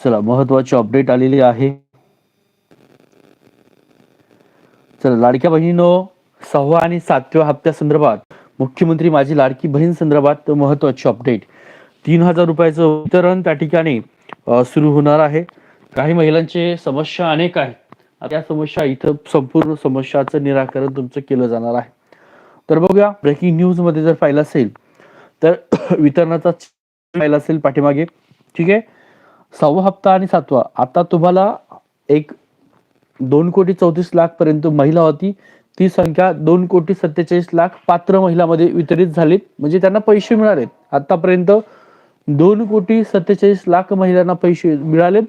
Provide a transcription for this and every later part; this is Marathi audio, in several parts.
चला महत्वाची अपडेट आलेली आहे. चला लाडक्या बहिणीनो सहावा आणि सातव्या हप्त्या संदर्भात मुख्यमंत्री माझी लाडकी बहीण संदर्भात महत्वाची अपडेट तीन हजार रुपयाचं वितरण त्या ठिकाणी सुरू होणार आहे. काही महिलांचे समस्या अनेक आहेत. त्या समस्या इथं संपूर्ण समस्याचं निराकरण तुमचं केलं जाणार आहे. तर बघूया ब्रेकिंग न्यूजमध्ये जर पाहिलं असेल तर वितरणाचा पाहिला असेल पाठीमागे. ठीक आहे? सहावा हप्ता आणि सातवा. आता तुम्हाला एक दोन कोटी चौतीस लाख पर्यंत महिला होती. ती संख्या दोन कोटी सत्तेचाळीस लाख पात्र महिलामध्ये वितरित झालीत. म्हणजे त्यांना पैसे मिळालेत. आतापर्यंत दोन कोटी सत्तेचाळीस लाख महिलांना पैसे मिळाले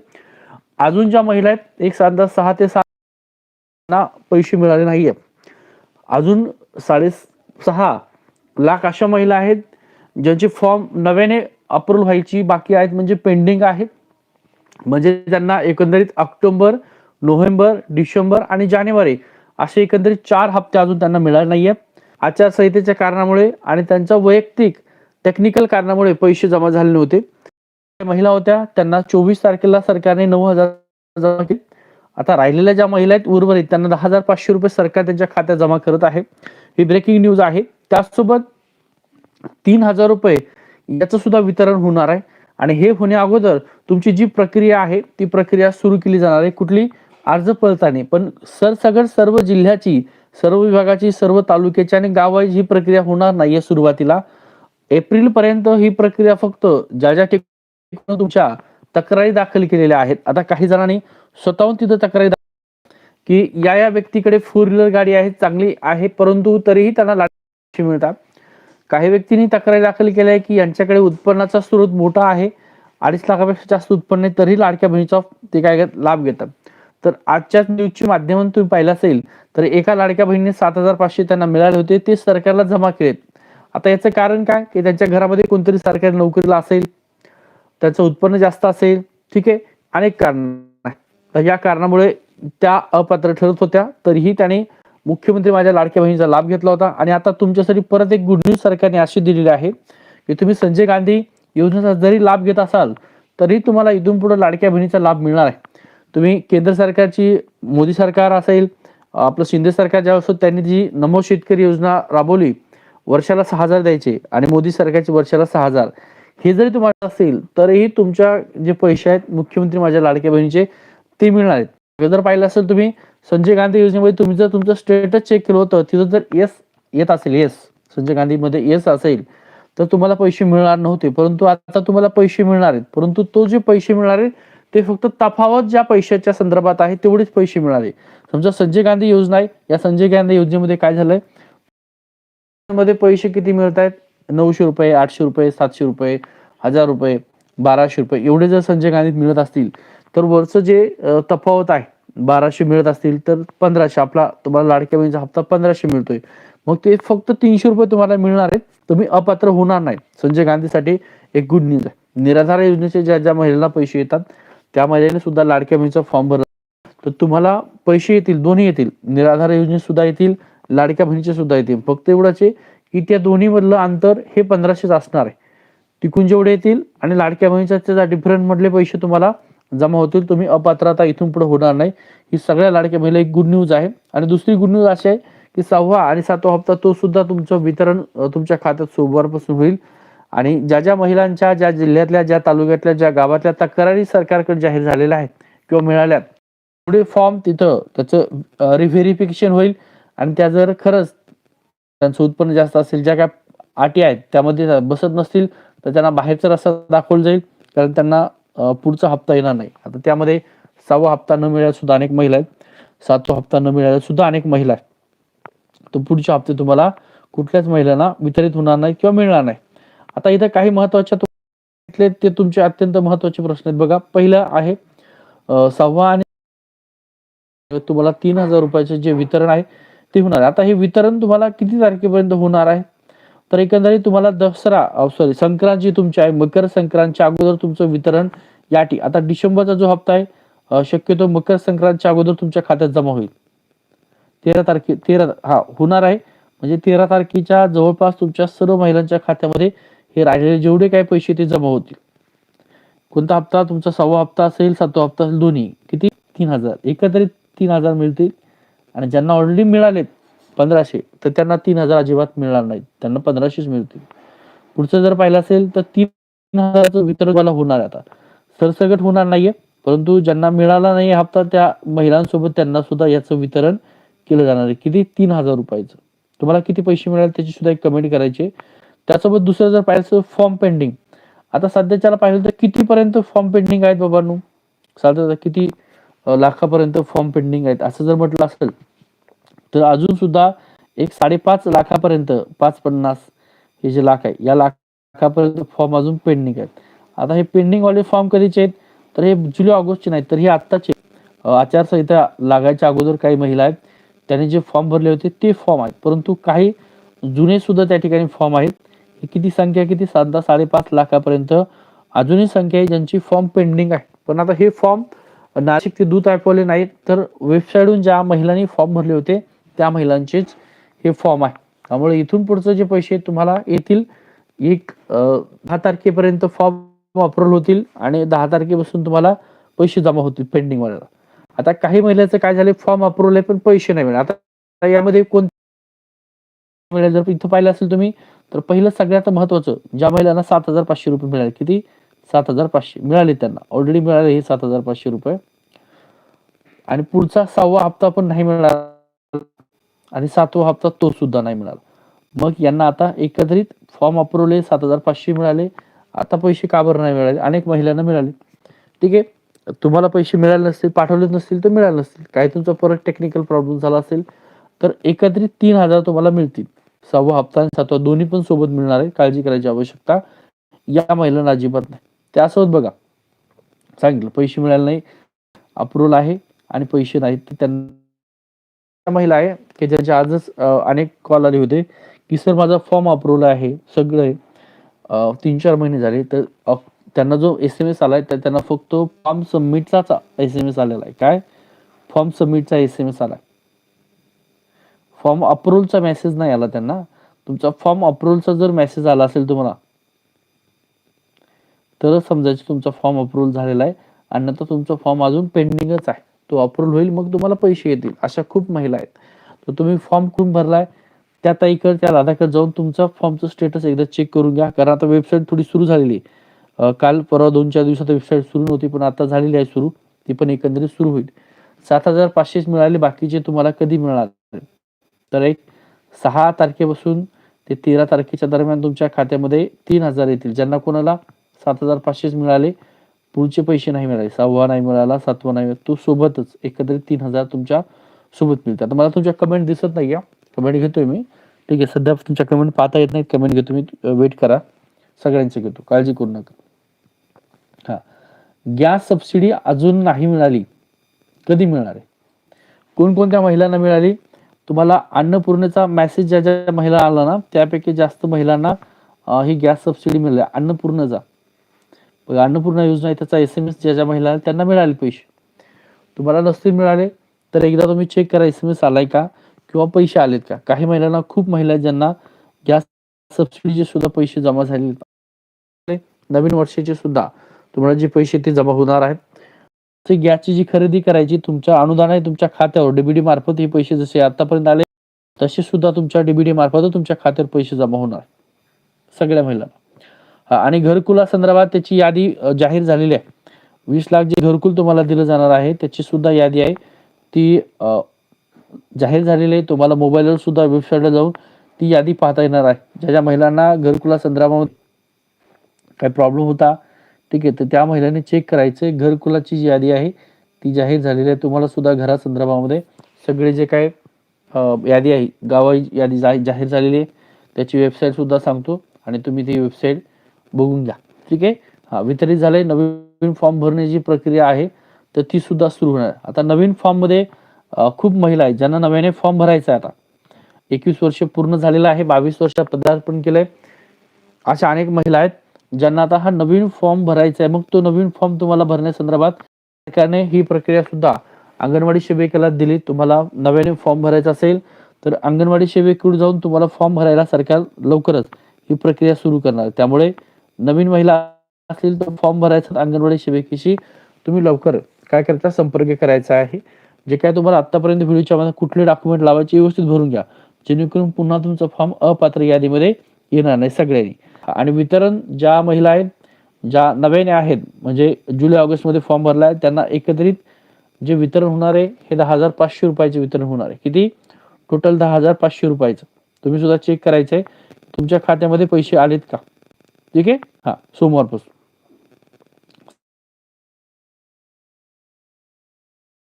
अजून ज्या महिला आहेत एक साधा सहा ते सात पैसे मिळाले नाहीये. अजून साडे सहा लाख अशा महिला आहेत ज्यांचे फॉर्म नव्याने अप्रूव्ह व्हायची बाकी आहेत म्हणजे पेंडिंग आहेत म्हणजे त्यांना एकंदरीत ऑक्टोबर नोव्हेंबर डिसेंबर आणि जानेवारी असे एकंदरीत चार हप्ते अजून त्यांना मिळाले नाहीये आचारसंहितेच्या कारणामुळे आणि त्यांच्या वैयक्तिक टेक्निकल कारणामुळे पैसे जमा झाले नव्हते. महिला होत्या त्यांना चोवीस तारखेला सरकारने नऊ हजार जमा केले. आता राहिलेल्या ज्या महिला आहेत उर्वरित त्यांना दहा हजार पाचशे रुपये सरकार त्यांच्या खात्यात जमा करत आहे. ही ब्रेकिंग न्यूज आहे. त्याचसोबत तीन हजार रुपये याचं सुद्धा वितरण होणार आहे. आणि हे होण्या अगोदर तुमची जी प्रक्रिया आहे ती प्रक्रिया सुरू केली जाणार आहे कुठली? अर्ज पळताने. पण सरसगट सर्व जिल्ह्याची सर्व विभागाची सर्व तालुक्याची आणि गावाची ही प्रक्रिया होणार नाहीये सुरुवातीला. एप्रिल पर्यंत ही प्रक्रिया फक्त ज्या ज्या ठिकाणी तुमच्या तक्रारी दाखल केलेल्या आहेत आता काही जणांनी स्वतःहून तिथं तक्रारी की या या व्यक्तीकडे फोर व्हीलर गाडी आहे चांगली आहे परंतु तरीही त्यांना लाच मिळतात. काही व्यक्तींनी तक्रारी दाखल केल्या आहे की यांच्याकडे उत्पन्नाचा स्रोत मोठा आहे. अडीच लाखापेक्षा जास्त उत्पन्न आहे तरी लाडक्या बहिणीचा ते काय लाभ घेतात. तर आजच्या न्यूजच्या माध्यमातून तुम्ही पाहिलं असेल तर एका लाडक्या बहिणीने सात हजार पाचशे त्यांना मिळाले होते ते सरकारला जमा केलेत. आता याचं कारण काय? की त्यांच्या घरामध्ये कोणतरी सरकारी नोकरीला असेल त्याचं उत्पन्न जास्त असेल ठीक आहे? अनेक कारण या कारणामुळे त्या अपात्र ठरत होत्या तरीही त्याने मुख्यमंत्री माझ्या लाडक्या बहिणीचा लाभ घेतला होता. आणि आता तुमच्यासाठी परत एक गुड न्यूज सरकारने अशी दिलेली आहे की तुम्ही संजय गांधी योजनेचा जरी लाभ घेत असाल तरी तुम्हाला इथून पुढे लाडक्या बहिणीचा लाभ मिळणार आहे. तुम्ही केंद्र सरकारची मोदी सरकार असेल आपलं शिंदे सरकार ज्या असतो त्यांनी जी नमो शेतकरी योजना राबवली वर्षाला सहा हजार द्यायचे आणि मोदी सरकारची वर्षाला सहा हजार हे जरी तुम्हाला असेल तरीही तुमच्या जे पैसे आहेत मुख्यमंत्री माझ्या लाडक्या बहिणीचे ते मिळणार आहेत. जर पाहिलं असेल तुम्ही संजय गांधी योजनेमध्ये तुम्ही जर तुमचं स्टेटस चेक केलं होतं तिथं जर येस येत असेल येस संजय गांधीमध्ये येस असेल तर तुम्हाला पैसे मिळणार नव्हते. परंतु आता तुम्हाला पैसे मिळणार आहेत. परंतु तो जे पैसे मिळणार आहे ते फक्त तफावत ज्या पैशाच्या संदर्भात आहे तेवढेच पैसे मिळाले समजा संजय गांधी योजना आहे या संजय गांधी योजनेमध्ये काय झालंय? मध्ये पैसे किती मिळत आहेत? नऊशे रुपये आठशे रुपये सातशे रुपये हजार रुपये बाराशे रुपये एवढे जर संजय गांधी मिळत असतील तर वरचं जे तफावत आहे बाराशे मिळत असतील तर पंधराशे आपला तुम्हाला लाडक्या बहिणीचा हप्ता पंधराशे मिळतोय. मग ते फक्त तीनशे रुपये तुम्हाला मिळणार आहेत. तुम्ही अपात्र होणार नाही संजय गांधीसाठी एक गुड न्यूज आहे. निराधार योजनेचे ज्या ज्या महिलांना पैसे येतात त्या महिलेने सुद्धा लाडक्या बहिणीचा फॉर्म भरला. तर तुम्हाला पैसे येतील दोन्ही येतील. निराधार योजने सुद्धा येतील लाडक्या बहिणीचे सुद्धा येतील. फक्त एवढंच आहे की त्या दोन्ही मधलं अंतर हे पंधराशेच असणार आहे. टिकून जेवढे येतील आणि लाडक्या बहिणीच्या डिफरंट मधले पैसे तुम्हाला जमा होतील तुम्ही अपात्रता इथून पुढे होणार नाही. ही सगळ्या लाडक्या महिला एक गुड न्यूज आहे. आणि दुसरी गुड न्यूज अशी आहे की सहावा आणि सातवा हप्ता तो सुद्धा तुमचं वितरण तुमच्या खात्यात सोमवारपासून होईल. आणि ज्या ज्या महिलांच्या ज्या जिल्ह्यातल्या ज्या तालुक्यातल्या ज्या गावातल्या तक्रारी सरकारकडे जाहीर झालेल्या आहेत किंवा मिळाल्यात पुढे फॉर्म तिथं त्याचं रिव्हेरिफिकेशन होईल. आणि त्या जर खरंच त्यांचं उत्पन्न जास्त असेल ज्या काय अटी आहेत त्यामध्ये बसत नसतील तर त्यांना बाहेरचा रस्ता दाखवला जाईल. कारण त्यांना पुढचा हप्ता येणार नाही. आता त्यामध्ये सहावा हप्ता न मिळायला सुद्धा अनेक महिला आहेत. सातवा हप्ता न मिळायला सुद्धा अनेक महिला आहेत. तर पुढचे हप्ते तुम्हाला कुठल्याच महिलांना वितरित होणार नाही किंवा मिळणार नाही. आता इथं काही महत्त्वाच्या ते तुमचे अत्यंत महत्त्वाचे प्रश्न आहेत बघा. पहिलं आहे सहावा आणि तुम्हाला तीन हजार रुपयाचे जे वितरण आहे ते होणार आहे. आता हे वितरण तुम्हाला किती तारखेपर्यंत होणार आहे? तर एकंदरीत तुम्हाला दसरा सॉरी संक्रांत जी तुमची आहे मकर संक्रांतच्या अगोदर तुमचं वितरण या आता डिसेंबरचा जो हप्ता आहे शक्यतो मकर संक्रांतच्या अगोदर तुमच्या खात्यात जमा होईल. तेरा तारखे तेरा हा होणार आहे. म्हणजे तेरा तारखेच्या जवळपास तुमच्या सर्व महिलांच्या खात्यामध्ये हे राहिलेले जेवढे काही पैसे ते जमा होतील. कोणता हप्ता? तुमचा सहावा हप्ता असेल सातवा हप्ता असेल दोन्ही. किती? तीन हजार. एकत्रित तीन हजार मिळतील. आणि ज्यांना ऑलरेडी मिळालेत पंधराशे तर त्यांना तीन हजार अजिबात मिळणार नाहीत. त्यांना पंधराशेच मिळतील. पुढचं जर पाहिलं असेल तर तीन हजाराचं वितरण होणार आहे आता. सरसकट होणार नाहीये. परंतु ज्यांना मिळाला नाही हप्ता त्या महिलांसोबत त्यांना सुद्धा याचं वितरण केलं जाणार आहे. किती? तीन हजार रुपयाचं. तुम्हाला किती पैसे मिळाले त्याची सुद्धा एक कमेंट करायची त्यासोबत दुसरं जर पाहिलं फॉर्म पेंडिंग आता सध्याच्याला पाहिलं तर कितीपर्यंत फॉर्म पेंडिंग आहेत बाबांनो? साधारण किती लाखापर्यंत फॉर्म पेंडिंग आहेत? असं जर म्हटलं असेल तर अजून सुद्धा एक साडेपाच लाखापर्यंत पाच पन्नास हे जे लाख आहे या लाखापर्यंत फॉर्म अजून पेंडिंग आहेत. आता हे पेंडिंग वाले फॉर्म कधीचे आहेत? तर हे जुलै ऑगस्टचे नाहीत तर हे आत्ताचे आचारसंहिता लागायच्या अगोदर काही महिला आहेत. त्यांनी जे फॉर्म भरले होते ते फॉर्म आहेत. परंतु काही जुने सुद्धा त्या ठिकाणी फॉर्म आहेत. ही किती संख्या किती साधा साडेपाच लाखापर्यंत अजूनही संख्या आहे ज्यांची फॉर्म पेंडिंग आहे. पण आता हे फॉर्म नाशिक ते दूत ॲपवाले नाहीत. तर वेबसाईटहून ज्या महिलांनी फॉर्म भरले होते त्या महिलांचेच हे फॉर्म आहे. त्यामुळे इथून पुढचं जे पैसे तुम्हाला येतील. एक दहा तारखेपर्यंत फॉर्म अप्रुव्हल होतील आणि दहा तारखेपासून तुम्हाला पैसे जमा होतील पेंडिंग वाल्याला. आता काही महिलाचं काय झाले फॉर्म अप्रुव्हल आहे पण पैसे नाही मिळणार आता यामध्ये कोण जर इथं पाहिलं असेल तुम्ही तर पहिलं सगळ्यात महत्वाचं ज्या महिलांना सात हजार पाचशे रुपये मिळाले किती? सात हजार पाचशे. मिळाले त्यांना. ऑलरेडी मिळाले हे सात हजार पाचशे रुपये. आणि पुढचा सहावा हप्ता पण नाही मिळणार आणि सातवा हप्ता तो सुद्धा नाही मिळाला. मग यांना आता एकत्रित फॉर्म अप्रुव्हल सात हजार पाचशे मिळाले. आता पैसे का बरं नाही मिळाले? अनेक महिलांना मिळाले. ठीक आहे? तुम्हाला पैसे मिळाले नसतील पाठवले नसतील तर मिळाले नसतील. काही तुमचा परत टेक्निकल प्रॉब्लेम झाला असेल तर एकत्रित तीन हजार तुम्हाला मिळतील. सहावा हप्ता आणि सातवा दोन्ही पण सोबत मिळणार आहे. काळजी करायची आवश्यकता या महिलांना अजिबात नाही. त्यासोबत बघा सांगितलं पैसे मिळाले नाही अप्रुव्हल आहे आणि पैसे नाहीत तर त्यांना महिला आहे की ज्यांच्या आजच अनेक कॉल आले होते की सर माझा फॉर्म अप्रुव्हल आहे सगळं आहे. तीन चार महिने झाले तर त्यांना जो एस एम एस आलाय तर त्यांना फक्त फॉर्म सबमिटचाच एस एम एस आलेला आहे. काय? फॉर्म सबमिटचा एस एम एस आलाय. फॉर्म अप्रुव्हलचा मेसेज नाही आला त्यांना. तुमचा फॉर्म अप्रुव्हलचा जर मेसेज आला असेल तुम्हाला तरच समजायचं तुमचा फॉर्म अप्रुव्हल झालेला आहे आणि नंतर तुमचा फॉर्म अजून पेंडिंगच आहे. तो अप्रुव्हल होईल मग तुम्हाला पैसे येतील अशा खूप महिला आहेत. तर तुम्ही फॉर्म कुठून भरलाय? त्या ताईकडे त्या दादाकडे जाऊन तुमचा फॉर्मचं स्टेटस एकदा चेक करून घ्या. कारण आता वेबसाईट थोडी सुरू झालेली आहे. काल परवा दोन चार दिवसात वेबसाईट सुरू नव्हती पण आता झालेली आहे सुरू. ती पण एकंदरीत सुरू होईल. सात हजार पाचशेच मिळाले बाकीचे तुम्हाला कधी मिळणार? तर एक सहा तारखेपासून ते तेरा तारखेच्या दरम्यान तुमच्या खात्यामध्ये तीन हजार येतील. ज्यांना कोणाला सात हजार पाचशेच मिळाले पुढचे पैसे नाही मिळाले. सहावा नाही मिळाला सातवा नाही मिळाला. तो सोबतच एकत्रित तीन हजार तुमच्यासोबत मिळतात आता मला तुमच्या कमेंट दिसत नाही कमेंट घेतोय मी. ठीक आहे सध्या तुमच्या कमेंट पाहता येत नाहीत. कमेंट घेतो मी. वेट करा. सगळ्यांचे घेतो. काळजी करू नका. हा. गॅस सबसिडी अजून नाही मिळाली. कधी मिळणार आहे? कोणकोणत्या महिलांना मिळाली? तुम्हाला अन्नपूर्णेचा मेसेज ज्या ज्या महिला आला ना त्यापैकी जास्त महिलांना ही गॅस सबसिडी मिळाली. अन्नपूर्णचा. अन्नपूर्णा योजना आहे त्याचा एस एम एस ज्या ज्या महिला आहेत, त्यांना मिळाले पैसे. तुम्हाला नसतील मिळाले तर एकदा तुम्ही चेक करा एस एम एस आलाय का? किंवा पैसे आलेत का? काही महिलांना खूप महिला ज्यांना गॅस सबसिडीचे सुद्धा पैसे जमा झाले नवीन वर्षाचे सुद्धा तुम्हाला जे पैसे ते जमा होणार आहेत. ते गॅसची जी खरेदी करायची तुमच्या अनुदान आहे तुमच्या खात्यावर डीबीडी मार्फत हे पैसे जसे आतापर्यंत आले तसे सुद्धा तुमच्या डीबीडी मार्फत तुमच्या खात्यावर पैसे जमा होणार. सगळ्या महिलांना. आणि घरकुला संदर्भात त्याची यादी जाहीर झालेली आहे. वीस लाख जे घरकुल तुम्हाला दिलं जाणार आहे त्याची सुद्धा यादी आहे. ती जाहीर झालेली आहे. तुम्हाला मोबाईलवर सुद्धा वेबसाईटला जाऊन ती यादी पाहता येणार आहे. ज्या ज्या महिलांना घरकुला संदर्भामध्ये काही प्रॉब्लेम होता ठीक आहे तर त्या महिलांनी चेक करायचे घरकुलाची जी यादी आहे ती जाहीर झालेली आहे. तुम्हाला सुद्धा घरासंदर्भामध्ये सगळे जे काय यादी आहे गावा यादी जा- जाहीर झालेली आहे. त्याची वेबसाईट सुद्धा सांगतो आणि तुम्ही ती वेबसाईट बघून घ्या. ठीक आहे? हा वितरित झाले नवीन फॉर्म भरण्याची प्रक्रिया आहे तर ती सुद्धा सुरू होणार. आता नवीन फॉर्ममध्ये खूप महिला आहेत ज्यांना नव्याने फॉर्म भरायचा आहे आता. एकवीस वर्ष पूर्ण झालेलं आहे बावीस वर्ष पदार्पण केलंय. अशा अनेक महिला आहेत ज्यांना आता हा नवीन फॉर्म भरायचा आहे. मग तो नवीन फॉर्म तुम्हाला भरण्यासंदर्भात सरकारने ही प्रक्रिया सुद्धा अंगणवाडी सेविकेला दिली. तुम्हाला नव्याने फॉर्म भरायचा असेल तर अंगणवाडी सेवेकडून जाऊन तुम्हाला फॉर्म भरायला सरकार लवकरच ही प्रक्रिया सुरू करणार. त्यामुळे नवीन महिला असेल तर फॉर्म भरायचा अंगणवाडी सेविकेशी तुम्ही लवकर काय करायचा संपर्क करायचा आहे. जे काय तुम्हाला आतापर्यंत व्हिडिओच्या मध्ये कुठले डॉक्युमेंट लावायचे व्यवस्थित भरून घ्या. जेणेकरून पुन्हा तुमचा फॉर्म अपात्र यादीमध्ये येणार नाही सगळ्यांनी. आणि वितरण ज्या महिला आहेत ज्या नव्याने आहेत म्हणजे जुलै ऑगस्टमध्ये फॉर्म भरला आहे त्यांना एकत्रित जे वितरण होणार आहे हे दहा हजार पाचशे रुपयाचे वितरण होणार आहे. किती? टोटल दहा हजार पाचशे रुपयाचं. तुम्ही सुद्धा चेक करायचं आहे तुमच्या खात्यामध्ये पैसे आलेत का? ठीक आहे? हा सोमवारपासून.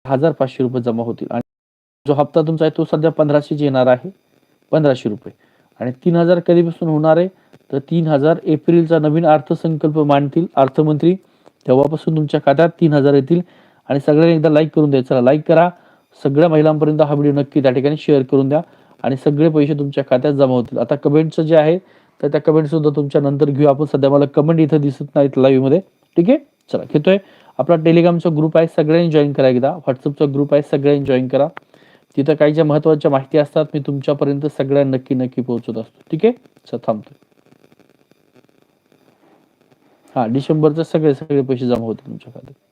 हजार पाचशे रुपये जमा होतील. आणि जो हप्ता तुमचा आहे तो सध्या पंधराशेच येणार आहे. पंधराशे रुपये. आणि तीन हजार कधीपासून होणार आहे? तर तीन हजार एप्रिलचा नवीन अर्थसंकल्प मांडतील अर्थमंत्री. तेव्हापासून तुमच्या खात्यात तीन हजार येतील. आणि सगळ्यांनी एकदा लाईक करून द्या. चला लाईक करा. सगळ्या महिलांपर्यंत हा व्हिडिओ नक्की त्या ठिकाणी शेअर करून द्या. आणि सगळे पैसे तुमच्या खात्यात जमा होतील. आता कमेंटचं जे आहे तर त्या कमेंट सुद्धा तुमच्या नंतर घेऊ. आपण सध्या मला कमेंट इथं दिसत नाहीत लाईव्हमध्ये. ठीक आहे? चला घेतोय. आपला टेलिग्रामचा ग्रुप आहे सगळ्यांनी जॉईन करा एकदा. व्हॉट्सअपचा ग्रुप आहे सगळ्यांनी जॉईन करा. तिथं काही ज्या महत्त्वाच्या माहिती असतात मी तुमच्यापर्यंत सगळ्या नक्की नक्की पोहोचत असतो. ठीक आहे? चल थांबतो. हा डिसेंबरचे सगळे सगळे पैसे जमा होतील तुमच्या खात्यात